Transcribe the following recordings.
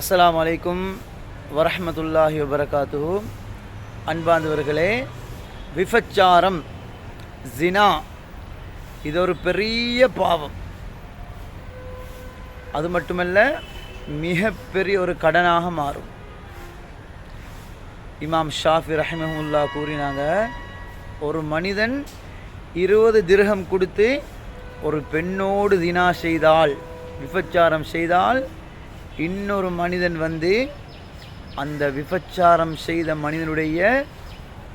அஸ்லாம் வலைக்கும் வரமத்துல்லாஹி வபரகாத்து அன்பாந்தவர்களே விபச்சாரம் ஜினா இது ஒரு பெரிய பாவம். அது மட்டுமல்ல மிகப்பெரிய ஒரு கடனாக மாறும். இமாம் ஷாஃபி ரஹிமஹுல்லா கூறினாங்க ஒரு மனிதன் இருபது திருகம் கொடுத்து ஒரு பெண்ணோடு தினா செய்தால் விபச்சாரம் செய்தால் இன்னொரு மனிதன் வந்து அந்த விபச்சாரம் செய்த மனிதனுடைய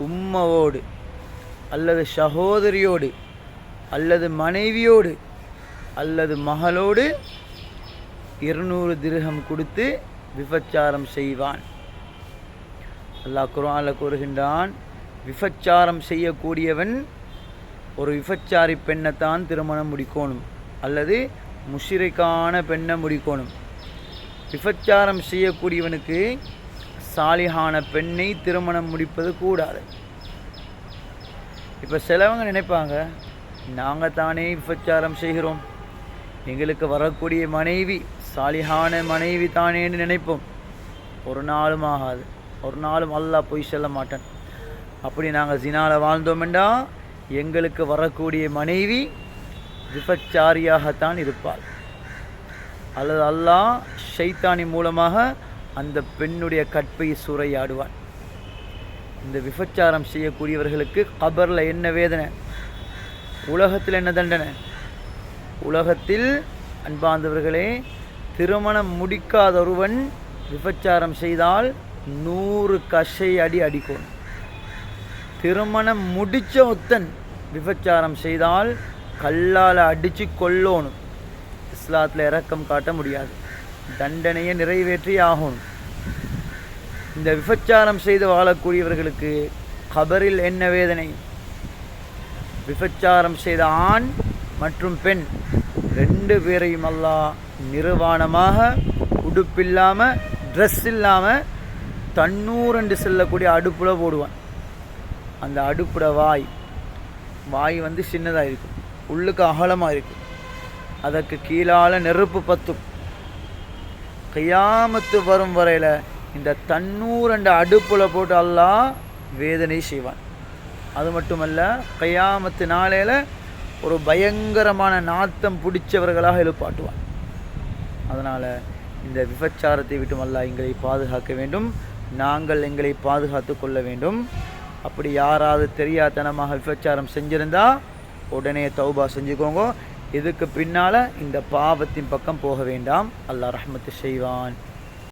உம்மவோடு அல்லது சகோதரியோடு அல்லது மனைவியோடு அல்லது மகளோடு இருநூறு திருகம் கொடுத்து விபச்சாரம் செய்வான். அல்லாஹ் குரானில் கூறுகின்றான் விபச்சாரம் செய்யக்கூடியவன் ஒரு விபச்சாரி பெண்ணைத்தான் திருமணம் முடிக்கணும் அல்லது முஷிரைக்கான பெண்ணை முடிக்கணும். விபச்சாரம் செய்யக்கூடியவனுக்கு சாலிகான பெண்ணை திருமணம் முடிப்பது கூடாது. இப்போ சிலவங்க நினைப்பாங்க நாங்கள் தானே விபச்சாரம் செய்கிறோம். எங்களுக்கு வரக்கூடிய மனைவி சாலிஹான மனைவி தானேன்னு நினைப்போம். ஒரு நாளும் ஆகாது. ஒரு நாளும் அல்லா போய் செல்ல மாட்டேன். அப்படி நாங்கள் ஜினால வாழ்ந்தோமெண்டா எங்களுக்கு வரக்கூடிய மனைவி விபச்சாரியாகத்தான் இருப்பாள். அல்லது அல்லாஹ் ஷைத்தானி மூலமாக அந்த பெண்ணுடைய கற்பை சூறையாடுவான். இந்த விபச்சாரம் செய்யக்கூடியவர்களுக்கு கபரில் என்ன வேதனை? உலகத்தில் என்ன தண்டனை? உலகத்தில் அன்பார்ந்தவர்களே திருமணம் முடிக்காத ஒருவன் விபச்சாரம் செய்தால் நூறு கஷை அடி அடிக்கும். திருமணம் முடித்த ஒத்தன் விபச்சாரம் செய்தால் கல்லால் அடித்து கொல்லணும். இஸ்லாத்தில் இறக்கம் காட்ட முடியாது. தண்டனையை நிறைவேற்றி ஆகும். இந்த விபச்சாரம் செய்து வாழக்கூடியவர்களுக்கு கபரில் என்ன வேதனை? விபச்சாரம் செய்த ஆண் மற்றும் பெண் ரெண்டு பேரையும் அல்லாஹ் நிர்வாணமாக உடுப்பில்லாமல் ட்ரெஸ் இல்லாமல் தண்ணூரண்டு செல்லக்கூடிய அடுப்பில் போடுவான். அந்த அடுப்புட வாய் வாய் வந்து சின்னதாக இருக்கும். உள்ளுக்கு அகலமாக இருக்கும். அதற்கு கீழால நெருப்பு பத்தும். கையாமத்து வரும் வரையில் இந்த தண்ணூரண்ட அடுப்பில் போட்டு அல்லாஹ் வேதனை செய்வான். அது மட்டுமல்ல கையாமத்து நாளையில் ஒரு பயங்கரமான நாத்தம் பிடிச்சவர்களாக எழுப்பாட்டுவான். அதனால் இந்த விபச்சாரத்தை விட்டும் அல்லாஹ் எங்களை பாதுகாக்க வேண்டும். நாங்கள் எங்களை பாதுகாத்து கொள்ள வேண்டும். அப்படி யாராவது தெரியாதனமாக விபச்சாரம் செஞ்சிருந்தா உடனே தௌபா செஞ்சுக்கோங்க. இதுக்கு பின்னால் இந்த பாவத்தின் பக்கம் போக வேண்டாம். அல்லாஹ் ரஹ்மத்து செய்வான்.